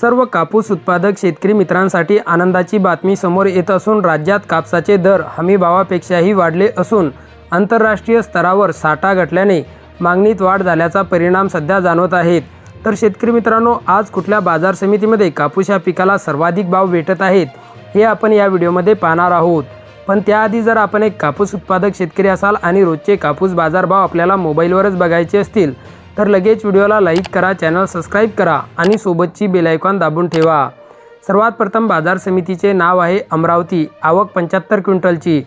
सर्व कापूस उत्पादक शेतकरी मित्रांसाठी आनंदाची बातमी समोर येत असून राज्यात कापसाचे दर हमीभावापेक्षाही वाढले असून आंतरराष्ट्रीय स्तरावर साठा घटल्याने मागणीत वाढ झाल्याचा परिणाम सध्या जाणवत आहेत. तर शेतकरी मित्रांनो आज कुठल्या बाजार समितीमध्ये कापूस या पिकाला सर्वाधिक भाव भेटत आहेत हे आपण या व्हिडिओमध्ये पाहणार आहोत. पण त्याआधी जर आपण एक कापूस उत्पादक शेतकरी असाल आणि रोजचे कापूस बाजारभाव आपल्याला मोबाईलवरच बघायचे असतील तर लगेच व्हिडिओला लाईक करा चॅनल सबस्क्राईब करा आणि सोबतची बेलायकॉन दाबून ठेवा. सर्वात प्रथम बाजार समितीचे नाव आहे अमरावती आवक पंच्याहत्तर क्विंटलची.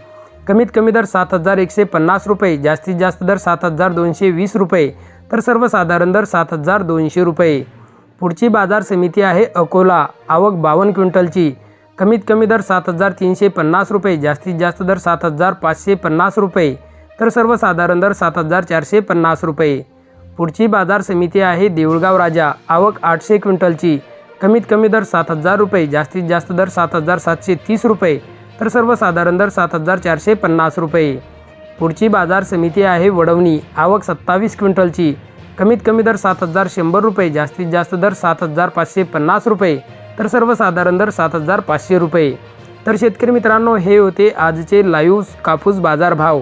कमीत कमी दर सात हजार एकशे पन्नास रुपये जास्तीत जास्त दर सात हजार दोनशे वीस रुपये तर सर्वसाधारण दर सात हजार दोनशे रुपये. पुढची बाजार समिती आहे अकोला आवक बावन्न क्विंटलची. कमीत कमी दर सात हजार तीनशे पन्नास रुपये जास्तीत जास्त दर सात हजार पाचशे पन्नास रुपये तर सर्वसाधारण दर सात हजार चारशे पन्नास रुपये. पुढची बाजार समिती आहे देऊळगाव राजा. आवक आठशे क्विंटलची. कमीत कमी दर सात हजार रुपये जास्तीत जास्त दर सात हजार सातशे तीस रुपये तर सर्वसाधारण दर सात हजार चारशे पन्नास रुपये. पुढची बाजार समिती आहे वडवणी. आवक सत्तावीस क्विंटलची. कमीत कमी दर सात हजार शंभर रुपये जास्तीत जास्त दर सात हजार पाचशे पन्नास रुपये तर सर्वसाधारण दर सात हजार पाचशे रुपये. तर शेतकरी मित्रांनो हे होते आजचे लाईव्ह कापूस बाजार भाव.